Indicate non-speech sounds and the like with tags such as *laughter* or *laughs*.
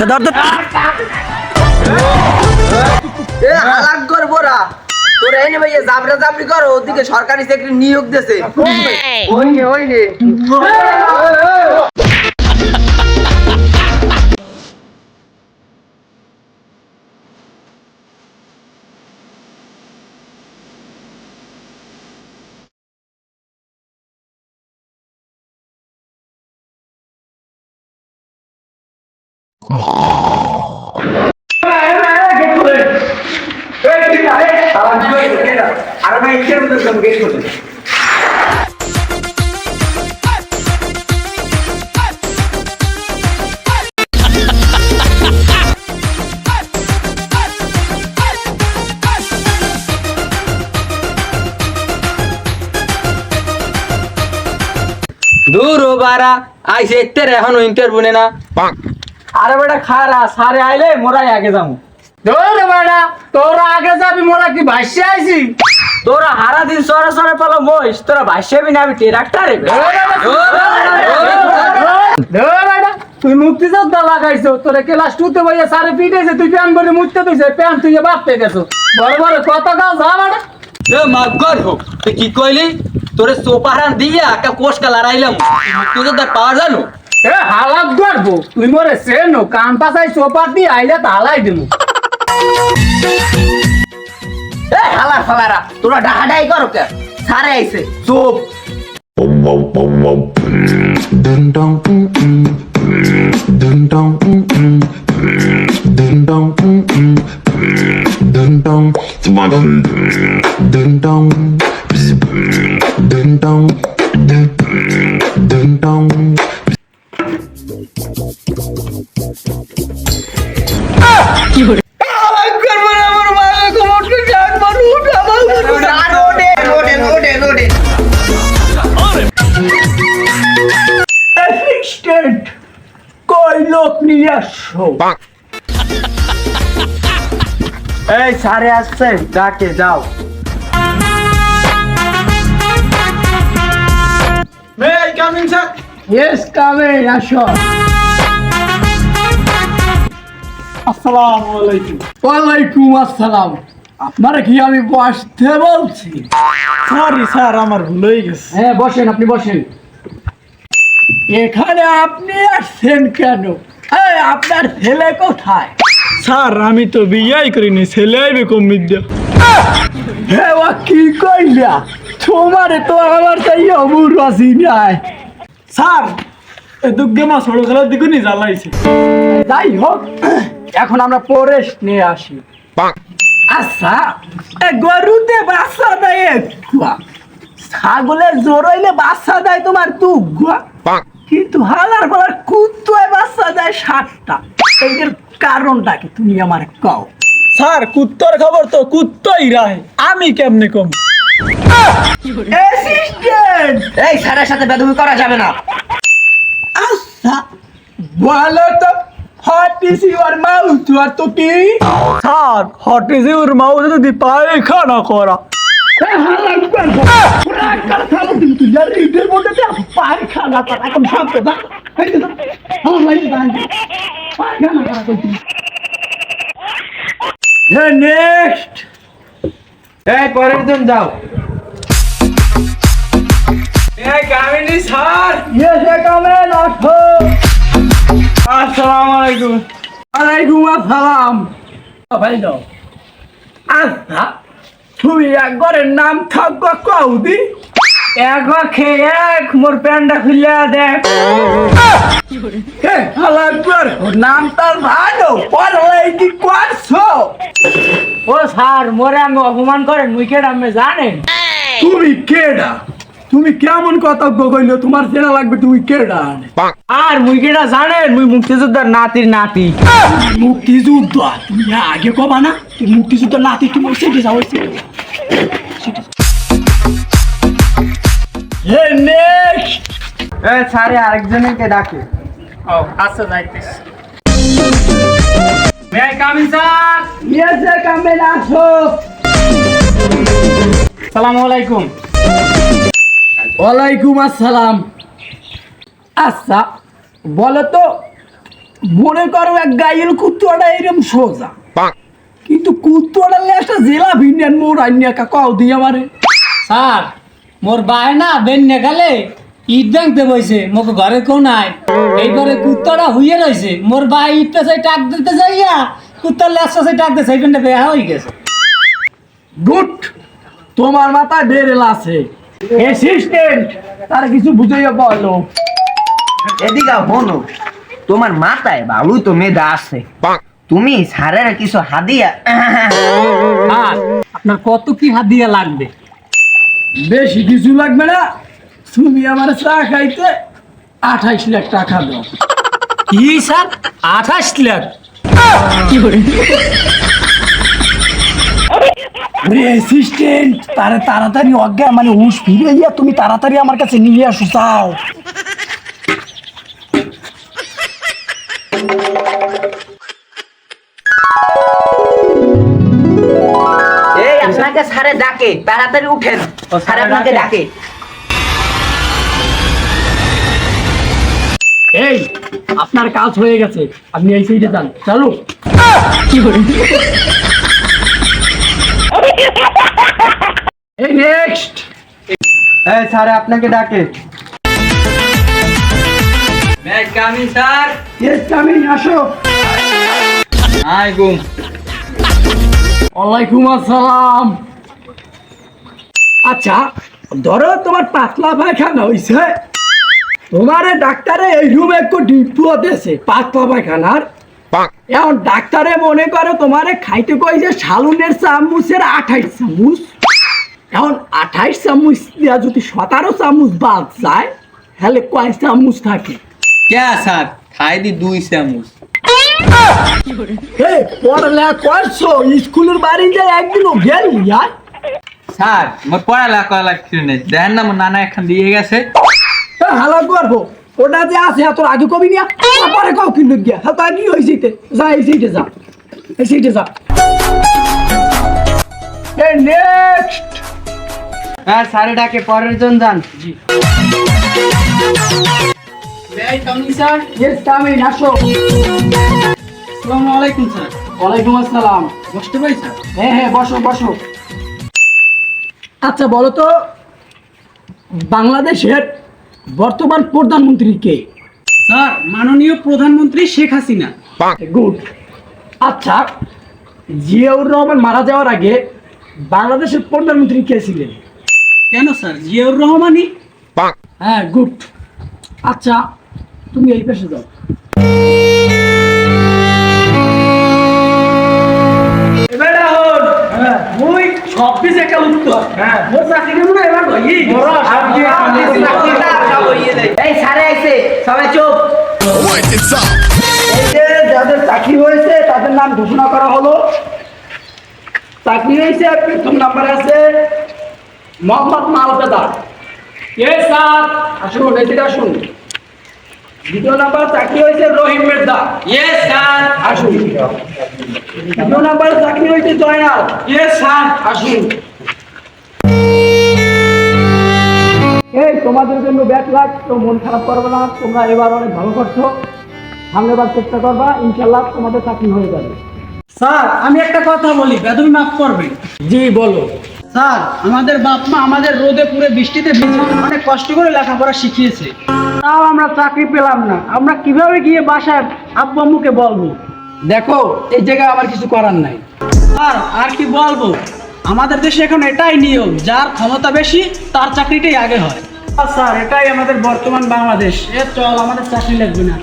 ধর ধর। এ হালাক কর বোরা তোর এই ভাই জাবরা জাবরি কর ওদিকে সরকারি চাকরি নিয়োগ ওইনে আর ভাই ইচ্ছার মতো গেট করতে দূর বারা আইসে এত্তের এখন ইন্টারভিউ না আরে বেটা খারা, সারে আইলে মোরাই আগে যাব ধরে বেড়া তোরা আগে যাবি, মোরা কি ভাসছে আইছি? তোরা হারা দিন সরে সরে পালো মহিষ, তোরা ভাসিয়াবি না আমি ট্রাক্টারে তুই মুক্তিযোদ্ধা লাগাইছো, তোরে ক্লাস টুতে বইয়া সারে পিটেছে তুই প্যান ভরে মুছতে দিছে, প্যান তুই বাপতে গেছো। বড় বড় কত কাজ যা বেড়া এ মাগর হোক, তুই কি কইলি? তোরে সোপাহারান দিয়া একটা কোষ কালা রাইলাম তুই তো তার পাওয়ার জানো? এ হালাত গড়বো। তুই মরে সেনো কান পাশাই সোপার দিয়ে আইলে তালাই দিমু। এ হালার ফালারা তোরা ডাহাডাই করো কে? সারে আইছে চুপ। Ding dong, mm mm. লোক নিয়ে আসো এই সারে আসছে ডাকে যাও। ইয়েস কামে আসো। আসসালামু আলাইকুম ওয়ালাইকুম আসসালাম। আপনারা কি আমি বসতে বলছি? সরি স্যার আমার ভুল হয়ে গেছে। হ্যাঁ বসেন আপনি বসেন। এখানে আপনি আসছেন কেন? এই, আপনার ছেলে কোথায়? স্যার আমি তো বিয়াই করিনি ছেলে আইবে বিদ্যা ও কি কইলা? তোমারে তো আমার তাই অমুর নাই। স্যার এ দুগ্গে মাছ খেলার দিকে নি জ্বালাইছে। যাই হোক এখন আমরা পরেশ নিয়ে আসি। আচ্ছা এ গরুতে বাচ্চা দেয় ছাগলের জোর হইলে বাচ্চা দেয় তোমার দুগুয়া কিন্তু হালার পালার কুত্তয় বাচ্চা দেয় সাতটা। এইটার কারণটা কি তুমি আমার কও? স্যার কুত্তর খবর তো কুত্তই রাহে আমি কেমনে কম? এই স্যারের সাথে বেদবি করা যাবে না। আচ্ছা বলো তো হোয়াট ইজ ইউর মাউথ আর তো কি? স্যার হটে যে ওর মাও যদি পায়খানা করা। নেক্সট। এই পরের জন যাও। কামিনী স্যার। ইয়েসে কামেল আসো। আসসালামু আলাইকুম। আলাইকুম আসসালাম। ভাই দাও আচ্ছা তুমি একবারের নাম থাকবা কাউদি এক খেয়ে এক মোর প্যান্ডা খুলিয়া দেখ একবার নাম তার ভালো পড়াই কি করছ? ও স্যার মোরে আমি অপমান করেন মুখের আমি জানেন? তুমি কেডা? তুমি কেমন কথা কইলো? তোমার চেনা লাগবে তুমি কেডা? আর মুইকেটা জানেন? মুই মুক্তিযোদ্ধার নাতির নাতি। মুক্তিযুদ্ধ তুমি আগে কবা না? তুমি মুক্তিযুদ্ধ নাতি তুমি সেটে যাও এই স্যারে আরেকজনকে ডাকে। ও আচ্ছা যাইতেছি। মে কামিন স্যার? ইয়েসে কামেল আসো। সালাম আলাইকুম। ওয়ালাইকুম আসসালাম। আচ্ছা বলো তো মনে করো এক গাইয়ের কুত্তটা এরকম সোজা। কিন্তু কুত্তটা লেসটা জেলা ভিন্ডান মোর আইনিয়া কাকাও দিয়ে আমারে। স্যার মোর বাই না বেন নেগালে ঈদ ব্যাংকতে বইছে মোক ঘরে কেউ নাই। এইবারে কুত্তাটা হুইয়ে রয়েছে মোর বাই ঈদটা চাই টাক দিতে যাইয়া কুত্তার লেসটা চাই টাক দিতে এইখানটা বেয়া হয়ে গেছে। গুড তোমার মাথায় বেরেল আছে। অ্যাসিস্ট্যান্ট তার কিছু বুঝাইয়া বলো এদিকে হনো তোমার মাথায় ভালো তো মেধা আছে। তুমি স্যারের কিছু হাদিয়া আর আপনার কত কি হাত দিয়া লাগবে? বেশি কিছু লাগবে না। তুমি আমার চা খাইতে আঠাইশ লাখ টাকা দাও। কি স্যার? আঠাশ লাখ? অ্যাসিস্ট্যান্ট তারে তাড়াতাড়ি অজ্ঞান মানে হুশ ফিরে গিয়া তুমি তাড়াতাড়ি আমার কাছে নিয়ে আসো চাও এই আপনাকে স্যারে ডাকে তাড়াতাড়ি উঠেন। স্যার আপনাকে ডাকে। এই আপনার কাজ হয়ে গেছে আপনি এই সাইডে যান চালু। *laughs* এই নেক্সট এই স্যার আপনাকে ডাকে। ম্যাচ কামি স্যার ইয়েস আমি আসো। আই ওয়ালাইকুম আসসালাম। আচ্ছা ধরো তোমার পাতলা পায়খানা হইছে। তোমারে ডাক্তারে এই রুমে একটু ডিপু দিয়েছে পাতলা পায়খানার। এখন ডাক্তারে মনে করো তোমারে খাইতে কই যে সালুনের চামুচের আঠাইশ চামুচ। এখন আঠাইশ চামুচ দিয়া যদি সতেরো চামুচ বাদ যায় তাহলে কয় চামুচ থাকে? কে স্যার? খাই দি দুই চামচ। পড়ালেখা করছ স্কুলের বাড়িতে একদিনও গেলি আর স্যার মোর পড়ালেখা করা লাগছিল না দেখেন না মোর নানা এখন দিয়ে গেছে। হালা করব। ওটা যে আছে তোর আগে কবি নিয়া পরে কাউ গিয়া হ্যাঁ তা এতে? যা এই যা এই যা নেক্সট হ্যাঁ ডাকে পরের জন যান। স্যার। ওয়ালাইকুম আসসালাম। বসতে পারি স্যার? হ্যাঁ হ্যাঁ বসো বসো। আচ্ছা বলো তো বাংলাদেশের বর্তমান প্রধানমন্ত্রী কে? স্যার মাননীয় প্রধানমন্ত্রী শেখ হাসিনা। গুড। আচ্ছা জিয়াউর রহমান মারা যাওয়ার আগে বাংলাদেশের প্রধানমন্ত্রী কে ছিলেন? কেন স্যার? জিয়াউর রহমানই? হ্যাঁ গুড। আচ্ছা তুমি এই পাশে যাও। এবার হন মুই ছাব্বিশ একটা উত্তর হ্যাঁ। মোর চাকরি কেমন এবার ভাই এই স্যারে আইছে সবাই চুপ। এই যে যাদের চাকরি হয়েছে তাদের নাম ঘোষণা করা হলো। চাকরি হয়েছে প্রথম নাম্বারে আছে মোহাম্মদ মালপেদার এ স্যার আসুন এদিকে আসুন। দ্বিতীয় নাম্বার চাকরি হয়েছে রহিম মের্দা ইয়েস স্যার। আসুন। নাম্বার চাকরি হয়েছে জয়নাল। Yes sir. আসুন। এই তোমাদের জন্য ব্যাট লাগ তো মন খারাপ করবে না তোমরা এবার অনেক ভালো করছ। সামনেবার চেষ্টা করবা ইনশাল্লাহ তোমাদের চাকরি হয়ে যাবে। স্যার আমি একটা কথা বলি বেদবি মাফ করবে। জি বলো। স্যার আমাদের বাপ মা আমাদের রোদে পুরে বৃষ্টিতে ভিজে অনেক কষ্ট করে লেখাপড়া শিখিয়েছে। তাও আমরা চাকরি পেলাম না। আমরা কীভাবে গিয়ে বাসায় আব্বু আম্মুকে বলব? দেখো এই জায়গায় আমার কিছু করার নাই। স্যার আর কি বলব? আমাদের দেশে এখন এটাই নিয়ম, যার ক্ষমতা বেশি, তার চাকরিটাই আগে হয়। স্যার, এটাই আমাদের বর্তমান বাংলাদেশ। এ চল, আমাদের চাকরি লাগবে না।